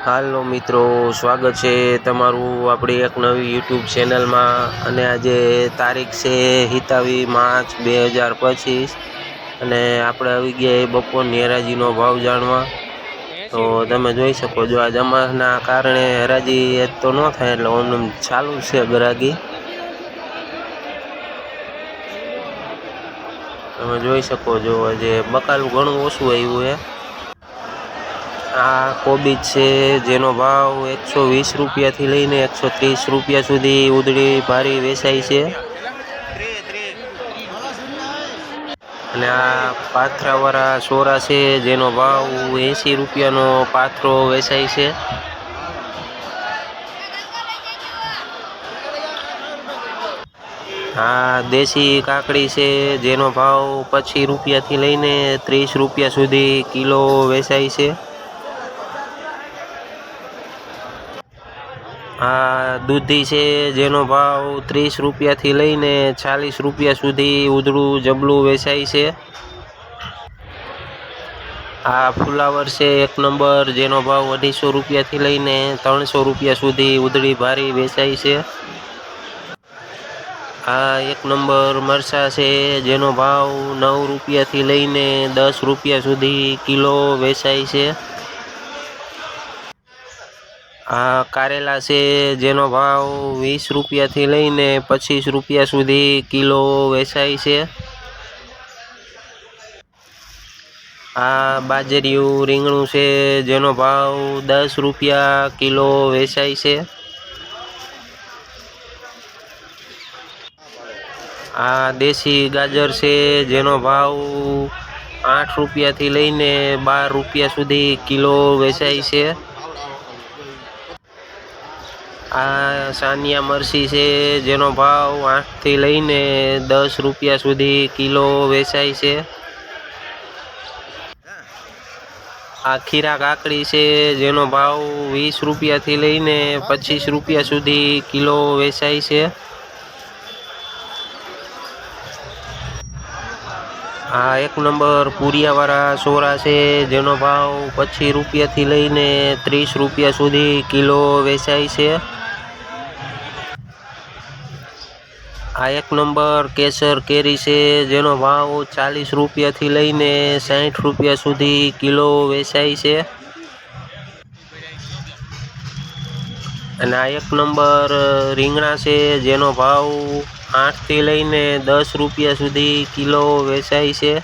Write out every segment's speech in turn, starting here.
હાલો મિત્રો, સ્વાગત છે તમારું આપણી એક નવી યુટ્યુબ ચેનલમાં અને આજે તારીખ છે હિતાવી માર્ચ બે હજાર પચીસ. અને આપણે આવી ગયા બપોરની હરાજીનો ભાવ જાણવા. તો તમે જોઈ શકો છો આ જમાના કારણે હરાજી એ તો ન થાય એટલે ઓમ ચાલુ છે ગરાગી. તમે જોઈ શકો છો જે બકાલું ઘણું ઓછું આવ્યું છે. આ કોબીજ છે, જેનો ભાવ એકસો વીસ રૂપિયાથી લઈને એકસો ત્રીસ રૂપિયા સુધી ઉદળી ભારી વેચાય છે. અને આ પાથરાવાળા સોરા છે, જેનો ભાવ એંસી રૂપિયાનો પાથરો વેચાય છે. આ દેશી કાકડી છે, જેનો ભાવ પચીસ રૂપિયાથી લઈને ત્રીસ રૂપિયા સુધી કિલો વેચાય છે. આ દૂધી છે, જેનો ભાવ ત્રીસ રૂપિયાથી લઈને ચાલીસ રૂપિયા સુધી ઉધડું જબલું વેચાય છે. આ ફુલાવર છે એક નંબર, જેનો ભાવ અઢીસો રૂપિયાથી લઈને ત્રણસો રૂપિયા સુધી ઉધડી ભારી વેચાય છે. આ એક નંબર મરસા છે, જેનો ભાવ નવ રૂપિયાથી લઈને દસ રૂપિયા સુધી કિલો વેચાય છે. આ કારેલા છે, જેનો ભાવ વીસ રૂપિયાથી લઈને પચીસ રૂપિયા સુધી કિલો વેચાય છે. આ બાજરીયું રીંગણું છે, જેનો ભાવ દસ રૂપિયા કિલો વેચાય છે. આ દેશી ગાજર છે, જેનો ભાવ આઠ રૂપિયાથી લઈને બાર રૂપિયા સુધી કિલો વેચાય છે. આ સાનિયા મરસી છે, જેનો ભાવ આઠથી લઈને દસ રૂપિયા સુધી કિલો વેચાય છે. આ ખીરા કાકડી છે, જેનો ભાવ વીસ રૂપિયાથી લઈને પચીસ રૂપિયા સુધી કિલો વેચાય છે. આ એક નંબર પૂરિયાવાળા સોરા છે, જેનો ભાવ પચીસ રૂપિયાથી લઈને ત્રીસ રૂપિયા સુધી કિલો વેચાય છે. આ એક નંબર કેસર કેરી છે, જેનો ભાવ ચાલીસ રૂપિયાથી લઈને સાહીઠ રૂપિયા સુધી કિલો વેચાય છે. અને આ એક નંબર રીંગણા છે, જેનો ભાવ આઠથી લઈને દસ રૂપિયા સુધી કિલો વેચાય છે.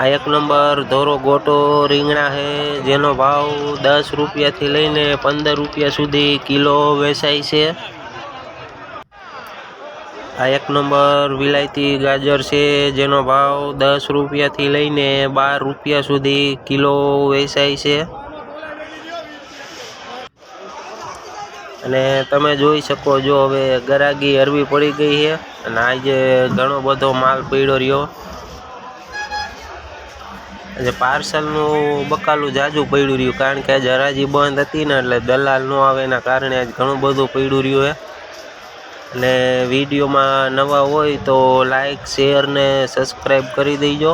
આ એક નંબર ધોરો ગોટો રીંગણા છે, જેનો ભાવ દસ રૂપિયાથી લઈને પંદર રૂપિયા સુધી કિલો વેચાય છે. આ એક નંબર વિલાયતી ગાજર છે, જેનો ભાવ દસ રૂપિયાથી લઈને બાર રૂપિયા સુધી કિલો વેચાય છે. અને તમે જોઈ શકો જો હવે ગરાગી હરવી પડી ગઈ છે, અને આજે ઘણો બધો માલ પડ્યો રહ્યો. એટલે પાર્સલનું બકાલું જાજુ પડ્યું રહ્યું, કારણ કે આજે હરાજી બંધ હતી ને એટલે દલાલ ન આવે એના કારણે આજ ઘણું બધું પડ્યું રહ્યું છે. અને વિડીયોમાં નવા હોય તો લાઇક શેર ને સબસ્ક્રાઈબ કરી દેજો.